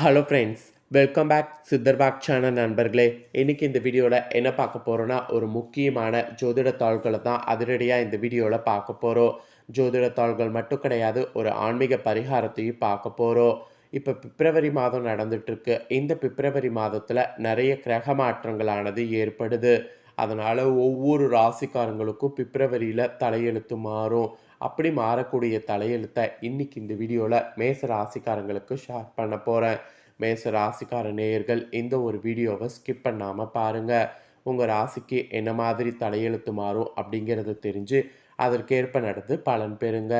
Hello friends welcome back சித்தர்பாக் channel நண்பர்களே. இன்றைக்கி இந்த வீடியோவில் என்ன பார்க்க போகிறோன்னா ஒரு முக்கியமான ஜோதிட தாள்களை தான் அதிரடியாக இந்த வீடியோவில் பார்க்க போகிறோம் ஜோதிட தாள்கள் மட்டும் கிடையாது ஒரு ஆன்மீக பரிகாரத்தையும் பார்க்க போகிறோம் இப்போ பிப்ரவரி மாதம் நடந்துகிட்ருக்கு இந்த பிப்ரவரி மாதத்தில் நிறைய கிரக மாற்றங்களானது ஏற்படுது. அதனால் ஒவ்வொரு ராசிக்காரங்களுக்கும் பிப்ரவரியில் தலையெழுத்து மாறும். அப்படி மாறக்கூடிய தலையெழுத்தை இன்னைக்கு இந்த வீடியோவில் மேச ராசிக்காரங்களுக்கு ஷேர் பண்ண போகிறேன் மேச ராசிக்கார நேயர்கள் இந்த ஒரு வீடியோவை ஸ்கிப் பண்ணாமல் பாருங்கள் உங்கள் ராசிக்கு என்ன மாதிரி தலையெழுத்து மாறும் அப்படிங்கிறத தெரிஞ்சு அதற்கேற்ப நடந்து பலன் பெறுங்க.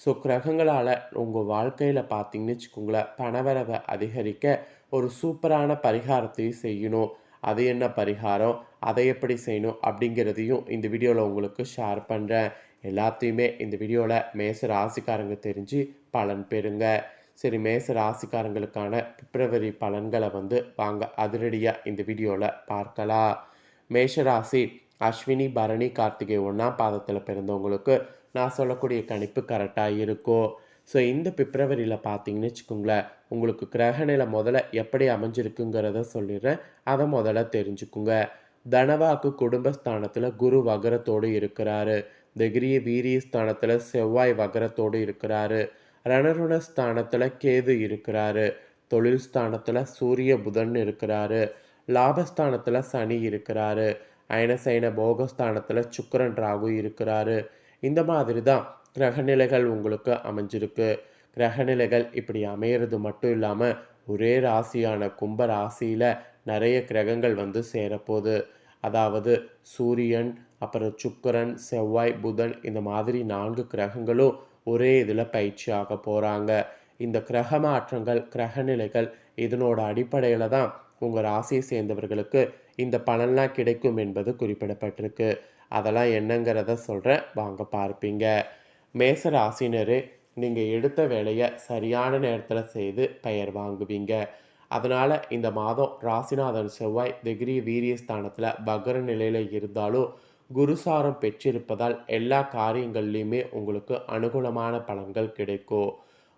ஸோ கிரகங்களால் உங்கள் வாழ்க்கையில் பார்த்தீங்கன்னு வச்சுக்கோங்களேன் பணவரவை அதிகரிக்க ஒரு சூப்பரான பரிகாரத்தையும் செய்யணும். அது என்ன பரிகாரம்? அதை எப்படி செய்யணும் அப்படிங்கிறதையும் இந்த வீடியோவில் உங்களுக்கு ஷேர் பண்ணுறேன் எல்லாத்தையுமே இந்த வீடியோவில் மேச ராசிக்காரங்க தெரிஞ்சு பலன் பெறுங்க. சரி மேச ராசிக்காரங்களுக்கான பிப்ரவரி பலன்களை வந்து வாங்க அதிரடியாக இந்த வீடியோவில் பார்க்கலாம். மேஷராசி அஸ்வினி பரணி கார்த்திகை ஒன்றாம் பாதத்தில் பிறந்தவங்களுக்கு நான் சொல்லக்கூடிய கணிப்பு கரெக்டாக இருக்கும். ஸோ இந்த பிப்ரவரியில் பார்த்தீங்கன்னு வச்சுக்கோங்களேன் உங்களுக்கு கிரகநிலை முதல்ல எப்படி அமைஞ்சிருக்குங்கிறத சொல்லிடுறேன். அதை முதல்ல தெரிஞ்சுக்குங்க. தனவாக்கு குடும்பஸ்தானத்தில் குரு வகரத்தோடு இருக்கிறாரு. திகிரிய வீரிய ஸ்தானத்தில் செவ்வாய் வகரத்தோடு இருக்கிறாரு. ரணருண ஸ்தானத்தில் கேது இருக்கிறாரு. தொழில் ஸ்தானத்தில் சூரிய புதன் இருக்கிறாரு. லாபஸ்தானத்தில் சனி இருக்கிறாரு. அயனசைன போகஸ்தானத்தில் சுக்கரன் ராகு இருக்கிறாரு. இந்த மாதிரி தான் கிரகநிலைகள் உங்களுக்கு அமைஞ்சிருக்கு. கிரகநிலைகள் இப்படி அமையிறது மட்டும் இல்லாமல் ஒரே ராசியான கும்ப ராசியில் நிறைய கிரகங்கள் வந்து சேரப்போகுது. அதாவது சூரியன் அப்புறம் சுக்கரன் செவ்வாய் புதன் இந்த மாதிரி நான்கு கிரகங்களும் ஒரே இதில் பயிற்சி ஆக போகிறாங்க இந்த கிரக மாற்றங்கள் கிரக நிலைகள் இதனோட அடிப்படையில் தான் உங்கள் ராசியை சேர்ந்தவர்களுக்கு இந்த பலன்லாம் கிடைக்கும் என்பது குறிப்பிடப்பட்டிருக்கு. அதெல்லாம் என்னங்கிறத சொல்கிறேன் வாங்க பார்ப்பீங்க. மேச ராசினரே நீங்கள் எடுத்த வேலையை சரியான நேரத்தில் செய்து பெயர் வாங்குவீங்க. அதனால் இந்த மாதம் ராசிநாதன் செவ்வாய் திகிரி வீரியஸ்தானத்தில் பகர நிலையில் இருந்தாலும் குருசாரம் பெற்றிருப்பதால் எல்லா காரியங்கள்லையுமே உங்களுக்கு அனுகூலமான பலன்கள் கிடைக்கும்.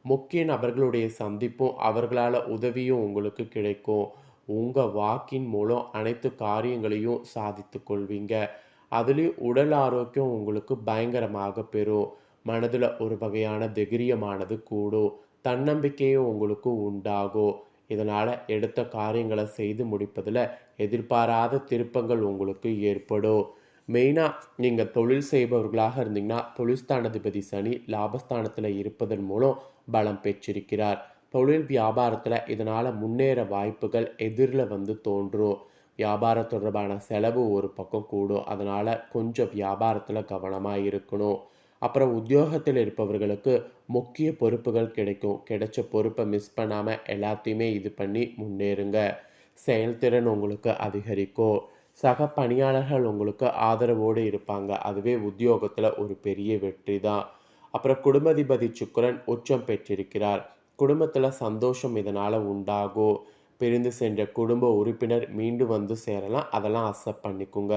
முக்கிய நபர்களுடைய சந்திப்பும் அவர்களால் உதவியும் உங்களுக்கு கிடைக்கும். உங்கள் வாக்கின் மூலம் அனைத்து காரியங்களையும் சாதித்து கொள்வீங்க. அதுலேயும் உடல் ஆரோக்கியம் உங்களுக்கு பயங்கரமாக பெறும் மனதில் ஒரு வகையான தைரியமானது கூடும். தன்னம்பிக்கையும் உங்களுக்கு உண்டாகும். இதனால் எடுத்த காரியங்களை செய்து முடிப்பதில் எதிர்பாராத திருப்பங்கள் உங்களுக்கு ஏற்படும். மெயினாக நீங்கள் தொழில் செய்பவர்களாக இருந்தீங்கன்னா தொழில்ஸ்தானாதிபதி சனி லாபஸ்தானத்தில் இருப்பதன் மூலம் பலம் பெற்றிருக்கிறார். தொழில் வியாபாரத்தில் இதனால் முன்னேற வாய்ப்புகள் எதிரில் வந்து தோன்றும். வியாபாரம் தொடர்பான செலவு ஒரு பக்கம் கூடும். அதனால் கொஞ்சம் வியாபாரத்தில் கவனமாக இருக்கணும். அப்புறம் உத்தியோகத்தில் இருப்பவர்களுக்கு முக்கிய பொறுப்புகள் கிடைக்கும். கிடைச்ச பொறுப்பை மிஸ் பண்ணாமல் எல்லாத்தையுமே இது பண்ணி முன்னேறுங்க. செயல்திறன் உங்களுக்கு அதிகரிக்கும். சக பணியாளர்கள் உங்களுக்கு ஆதரவோடு இருப்பாங்க. அதுவே உத்தியோகத்தில் ஒரு பெரிய வெற்றி தான். அப்புறம் குடும்பதிபதி சுக்கரன் உச்சம் பெற்றிருக்கிறார். குடும்பத்தில் சந்தோஷம் இதனால் உண்டாகும் பிரிந்து சென்ற குடும்ப உறுப்பினர் மீண்டும் வந்து சேரலாம். அதெல்லாம் அக்செப்ட் பண்ணிக்கோங்க.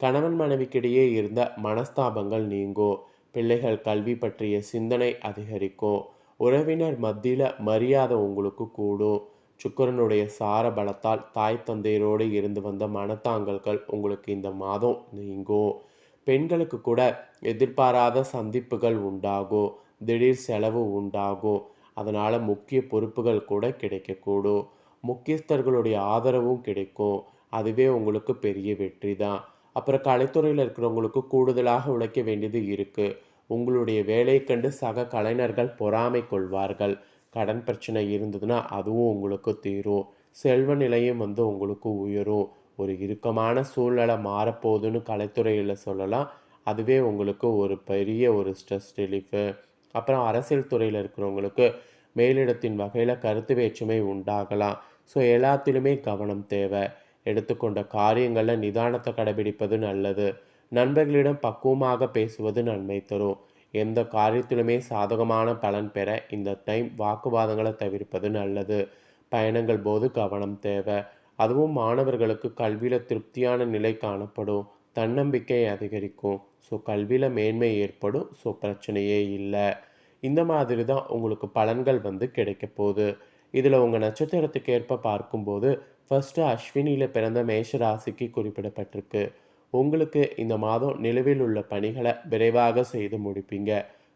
கணவன் மனைவிக்கிடையே இருந்த மனஸ்தாபங்கள் நீங்கும் பிள்ளைகள் கல்வி பற்றிய சிந்தனை அதிகரிக்கும். உறவினர் மத்தியில் மரியாதை உங்களுக்கு கூடும். சுக்கரனுடைய சார பலத்தால் தாய் தந்தையரோடு இருந்து வந்த மனத்தாங்கல்கள் உங்களுக்கு இந்த மாதம் நீங்கும் பெண்களுக்கு கூட எதிர்பாராத சந்திப்புகள் உண்டாகும் திடீர் செலவு உண்டாகும் அதனால் முக்கிய பொறுப்புகள் கூட கிடைக்கக்கூடும் முக்கியஸ்தர்களுடைய ஆதரவும் கிடைக்கும் அதுவே உங்களுக்கு பெரிய வெற்றி தான் அப்புறம் கலைத்துறையில் இருக்கிறவங்களுக்கு கூடுதலாக உழைக்க வேண்டியது இருக்குது உங்களுடைய வேலை கண்டு சக கலைஞர்கள் பொறாமை கொள்வார்கள். கடன் பிரச்சனை இருந்ததுன்னா அதுவும் உங்களுக்கு தீரும். செல்வ நிலையும் வந்து உங்களுக்கு உயரும். ஒரு இறுக்கமான சூழ்நிலை மாறப்போகுதுன்னு கலைத்துறையில் சொல்லலாம். அதுவே உங்களுக்கு ஒரு பெரிய ஒரு ஸ்ட்ரெஸ் ரிலீஃபு அப்புறம் அரசியல் துறையில் இருக்கிறவங்களுக்கு மேலிடத்தின் வகையில் கருத்து வேற்றுமை உண்டாகலாம். ஸோ எல்லாத்திலுமே கவனம் தேவை. எடுத்துக்கொண்ட காரியங்களில் நிதானத்தை கடைபிடிப்பது நல்லது. நண்பர்களிடம் பக்குவமாக பேசுவது நன்மை தரும். எந்த காரியத்திலுமே சாதகமான பலன் பெற இந்த டைம் வாக்குவாதங்களை தவிர்ப்பது நல்லது. பயணங்கள் போது கவனம் தேவை. அதுவும் மாணவர்களுக்கு கல்வியில் திருப்தியான நிலை காணப்படும். தன்னம்பிக்கை அதிகரிக்கும். ஸோ கல்வியில் மேன்மை ஏற்படும். ஸோ பிரச்சனையே இல்லை. இந்த மாதிரி தான் உங்களுக்கு பலன்கள் வந்து கிடைக்க போகுது. இதில் உங்கள் நட்சத்திரத்துக்கு ஏற்ப பார்க்கும்போது ஃபஸ்ட்டு அஸ்வினியில் பிறந்த மேஷ ராசிக்கு குறிப்பிடப்பட்டிருக்கு. உங்களுக்கு இந்த மாதம் நிலுவில் உள்ள பணிகளை விரைவாக செய்து முடிப்பீங்க.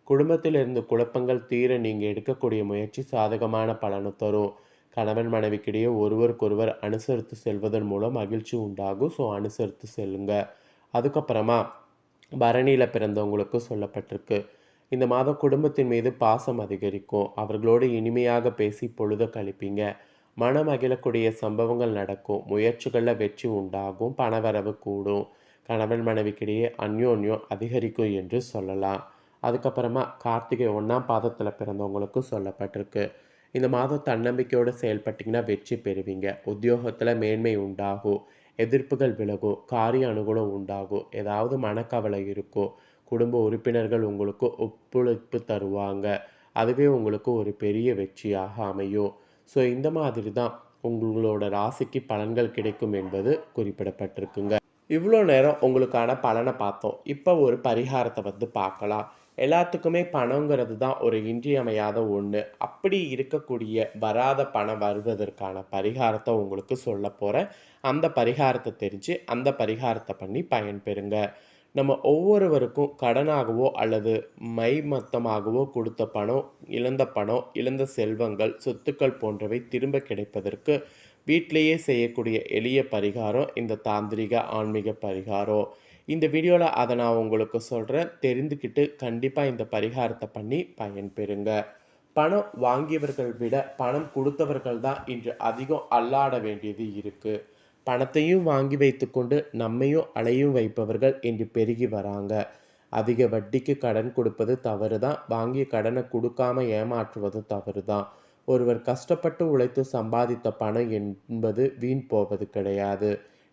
குடும்பத்தில் இருந்து குழப்பங்கள் தீர நீங்கள் எடுக்கக்கூடிய முயற்சி சாதகமான பலனை தரும். கணவன் மனைவிக்கிடையே ஒருவருக்கொருவர் அனுசரித்து செல்வதன் மூலம் மகிழ்ச்சி உண்டாகும். ஸோ அனுசரித்து செல்லுங்க. அதுக்கப்புறமா பரணியில் பிறந்தவங்களுக்கு சொல்லப்பட்டிருக்கு. இந்த மாதம் குடும்பத்தின் மீது பாசம் அதிகரிக்கும். அவர்களோடு இனிமையாக பேசி பொழுத கழிப்பீங்க. மனம் மகிழக்கூடிய சம்பவங்கள் நடக்கும். முயற்சிகளில் வெற்றி உண்டாகும். பணவரவு கூடும். கணவன் மனைவிக்கிடையே அந்யோன்யம் அதிகரிக்கும் என்று சொல்லலாம். அதுக்கப்புறமா கார்த்திகை ஒன்றாம் பாதத்தில் பிறந்தவங்களுக்கும் சொல்லப்பட்டிருக்கு. இந்த மாதம் தன்னம்பிக்கையோடு செயல்பட்டிங்கன்னா வெற்றி பெறுவீங்க. உத்தியோகத்தில் மேன்மை உண்டாகும் எதிர்ப்புகள் விலகும் காரிய அனுகூலம் உண்டாகும் ஏதாவது மனக்கவலை இருக்கும் குடும்ப உறுப்பினர்கள் உங்களுக்கு ஒத்துழைப்பு தருவாங்க. அதுவே உங்களுக்கு ஒரு பெரிய வெற்றியாக அமையும். ஸோ இந்த மாதிரி தான் உங்களோட ராசிக்கு பலன்கள் கிடைக்கும் என்பது குறிப்பிடப்பட்டிருக்குங்க. இவ்வளோ நேரம் உங்களுக்கான பலனை பார்த்தோம். இப்போ ஒரு பரிகாரத்தை வந்து பார்க்கலாம். எல்லாத்துக்குமே பணங்கிறது தான் ஒரு இன்றியமையாத ஒன்று அப்படி இருக்கக்கூடிய வராத பணம் வருவதற்கான பரிகாரத்தை உங்களுக்கு சொல்ல போகிறேன் அந்த பரிகாரத்தை தெரிஞ்சு அந்த பரிகாரத்தை பண்ணி பயன்பெறுங்க. நம்ம ஒவ்வொருவருக்கும் கடனாகவோ அல்லது மை மொத்தமாகவோ கொடுத்த பணம் இழந்த பணம் இழந்த செல்வங்கள் சொத்துக்கள் போன்றவை திரும்ப கிடைப்பதற்கு வீட்டிலேயே செய்யக்கூடிய எளிய பரிகாரம் இந்த தாந்திரிக ஆன்மீக பரிகாரம். இந்த வீடியோவில் அதை நான் உங்களுக்கு சொல்கிறேன் தெரிந்துக்கிட்டு கண்டிப்பாக இந்த பரிகாரத்தை பண்ணி பயன்பெறுங்க. பணம் வாங்கியவர்கள் விட பணம் கொடுத்தவர்கள் தான் இன்று அதிகம் அல்லாட வேண்டியது இருக்குது பணத்தையும் வாங்கி வைத்துக்கொண்டு நம்மையும் அலையும் வைப்பவர்கள் இன்று பெருகி வராங்க. அதிக வட்டிக்கு கடன் கொடுப்பது தவறு தான் வாங்கிய கடனை கொடுக்காம ஏமாற்றுவது தவறு தான் ஒருவர் கஷ்டப்பட்டு உழைத்து சம்பாதித்த பணம் என்பது வீண் போவது கிடையாது.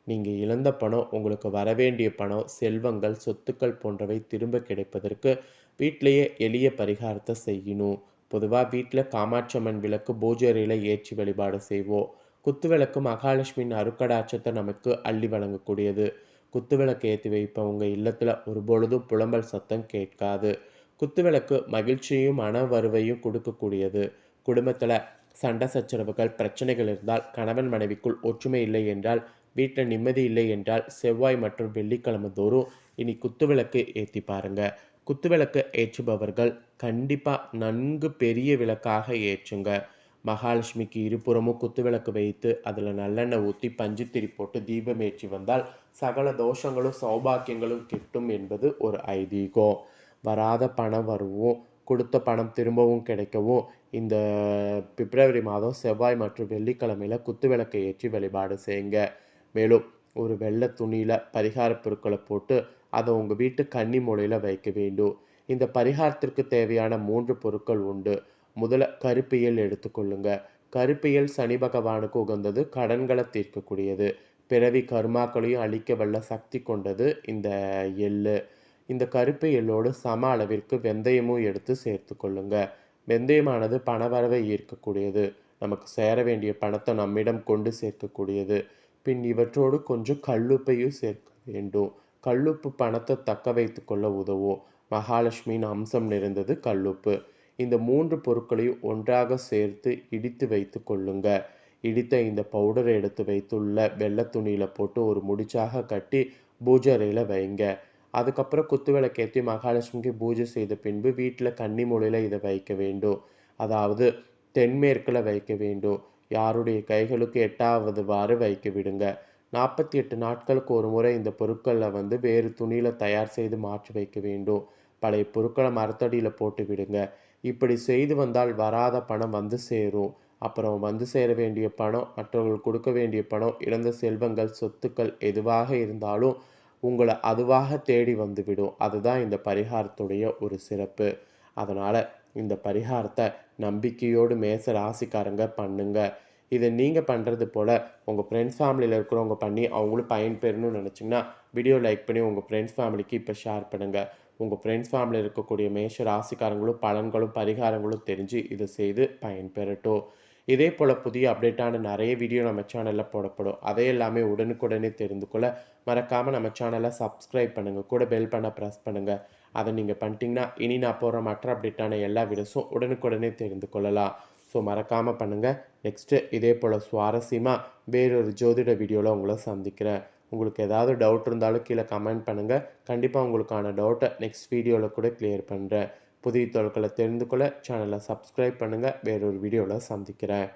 நீங்கள் இழந்த பணம் உங்களுக்கு வரவேண்டிய பணம் செல்வங்கள் சொத்துக்கள் போன்றவை திரும்ப கிடைப்பதற்கு வீட்டிலேயே எளிய பரிகாரத்தை செய்யணும். பொதுவாக வீட்டில் காமாட்சம்மன் விளக்கு பூஜைறையில் ஏற்றி வழிபாடு செய்வோம். குத்துவிளக்கு மகாலட்சுமியின் அருக்கடாட்சத்தை நமக்கு அள்ளி வழங்கக்கூடியது. குத்துவிளக்கு ஏற்றி வைப்பவங்க இல்லத்தில் ஒரு பொழுதும் புலம்பல் சத்தம் கேட்காது. குத்துவிளக்கு மகிழ்ச்சியும் மன வருவையும் கொடுக்கக்கூடியது. குடும்பத்தில் சண்டை சச்சரவுகள் பிரச்சனைகள் இருந்தால் கணவன் மனைவிக்குள் ஒற்றுமை இல்லை என்றால் வீட்டில் நிம்மதி இல்லை என்றால் செவ்வாய் மற்றும் வெள்ளிக்கிழமை தோறும் இனி குத்துவிளக்கு ஏற்றி பாருங்க. குத்துவிளக்கு ஏற்றுபவர்கள் கண்டிப்பாக நன்கு பெரிய விளக்காக ஏற்றுங்க. மகாலட்சுமிக்கு இருபுறமும் குத்துவிளக்கு வைத்து அதில் நல்லெண்ணெய் ஊற்றி பஞ்சுத்திரி போட்டு தீபம் ஏற்றி வந்தால் சகல தோஷங்களும் சௌபாக்கியங்களும் கிட்டும் என்பது ஒரு ஐதீகம். வராத பணம் வரவும் கொடுத்த பணம் திரும்பவும் கிடைக்கவும் இந்த பிப்ரவரி மாதம் செவ்வாய் மற்றும் வெள்ளிக்கிழமையில் குத்துவிளக்கை ஏற்றி வழிபாடு செய்யுங்க. மேலும் ஒரு வெள்ளை துணியில் பரிகாரப் பொருட்களை போட்டு அதை உங்கள் வீட்டு கன்னி மூலையில் வைக்க வேண்டும். இந்த பரிகாரத்திற்கு தேவையான மூன்று பொருட்கள் உண்டு. முதல்ல கருப்பியல் எடுத்துக்கொள்ளுங்க கருப்பியல் சனி பகவானுக்கு உகந்தது கடன்களை தீர்க்கக்கூடியது. பிறவி கருமாக்களையும் அழிக்க வல்ல சக்தி கொண்டது இந்த எள்ளு. இந்த கருப்பு எள்ளோடு சம அளவிற்கு வெந்தயமும் எடுத்து சேர்த்து கொள்ளுங்கள் வெந்தயமானது பணவரவை ஈர்க்கக்கூடியது. நமக்கு சேர வேண்டிய பணத்தை நம்மிடம் கொண்டு சேர்க்கக்கூடியது. பின் இவற்றோடு கொஞ்சம் கல்லுப்பையும் சேர்க்க வேண்டும். கல்லுப்பு பணத்தை தக்க வைத்து கொள்ள உதவும். மகாலட்சுமியின் அம்சம் நிறைந்தது கல்லுப்பு. இந்த மூன்று பொருட்களையும் ஒன்றாக சேர்த்து இடித்து வைத்து கொள்ளுங்க. இடித்த இந்த பவுடரை எடுத்து வைத்துள்ள வெள்ளை துணியில் போட்டு ஒரு முடிச்சாக கட்டி பூஜறையில் வைங்க. அதுக்கப்புறம் குத்துவிளக்கேற்றி மகாலட்சுமிக்கு பூஜை செய்த பின்பு வீட்டில் கன்னி மூலையில் இதை வைக்க வேண்டும். அதாவது தென்மேற்கில் வைக்க வேண்டும். யாருடைய கைகளுக்கு எட்டாவதுவாறு வைக்க விடுங்க. நாற்பத்தி எட்டு நாட்களுக்கு ஒரு முறை இந்த பொருட்களை வந்து வேறு துணியில் தயார் செய்து மாற்றி வைக்க வேண்டும். பழைய பொருட்களை மரத்தடியில் போட்டு விடுங்க. இப்படி செய்து வந்தால் வராத பணம் வந்து சேரும். அப்புறம் வந்து சேர வேண்டிய பணம் மற்றவர்கள் கொடுக்க வேண்டிய பணம் இழந்த செல்வங்கள் சொத்துக்கள் எதுவாக இருந்தாலும் உங்களை அதுவாக தேடி வந்துவிடும். அதுதான் இந்த பரிகாரத்துடைய ஒரு சிறப்பு. அதனால் இந்த பரிகாரத்தை நம்பிக்கையோடு மேச ராசிக்காரங்க பண்ணுங்க. இதை நீங்கள் பண்ணுறது போல் உங்கள் ஃப்ரெண்ட்ஸ் ஃபேமிலியில் இருக்கிறவங்க பண்ணி அவங்களும் பயன்பெறணும்னு நினச்சிங்கன்னா வீடியோ லைக் பண்ணி உங்கள் ஃப்ரெண்ட்ஸ் ஃபேமிலிக்கு இப்போ ஷேர் பண்ணுங்கள் உங்கள் ஃப்ரெண்ட்ஸ் ஃபேமிலியில் இருக்கக்கூடிய மேஷ ராசிக்காரங்களும் பலன்களும் பரிகாரங்களும் தெரிஞ்சு இதை செய்து பயன்பெறட்டும் இதே போல் புதிய அப்டேட்டான நிறைய வீடியோ நம்ம சேனலில் போடப்படும். அதை எல்லாமே உடனுக்குடனே தெரிந்து கொள்ள மறக்காமல் நம்ம சேனலை சப்ஸ்கிரைப் பண்ணுங்கள் கூட பெல் பண்ண ப்ரெஸ் பண்ணுங்கள் அதை நீங்கள் பண்ணிட்டீங்கன்னா இனி நான் போகிற மற்ற அப்டேட்டான எல்லா வீடியோஸும் உடனுக்குடனே தெரிந்து கொள்ளலாம். ஸோ மறக்காமல் பண்ணுங்கள் நெக்ஸ்ட்டு இதே போல் சுவாரஸ்யமாக வேறொரு ஜோதிட வீடியோவில் உங்களை சந்திக்கிறேன். உங்களுக்கு ஏதாவது டவுட் இருந்தாலும் கீழே கமெண்ட் பண்ணுங்கள் கண்டிப்பாக உங்களுக்கான டவுட்டை நெக்ஸ்ட் வீடியோவில் கூட கிளியர் பண்ணுறேன் புதிய தொழில்களை தெரிந்து கொள்ள சேனலை சப்ஸ்கிரைப் பண்ணுங்கள் வேறொரு வீடியோவில் சந்திக்கிறேன்.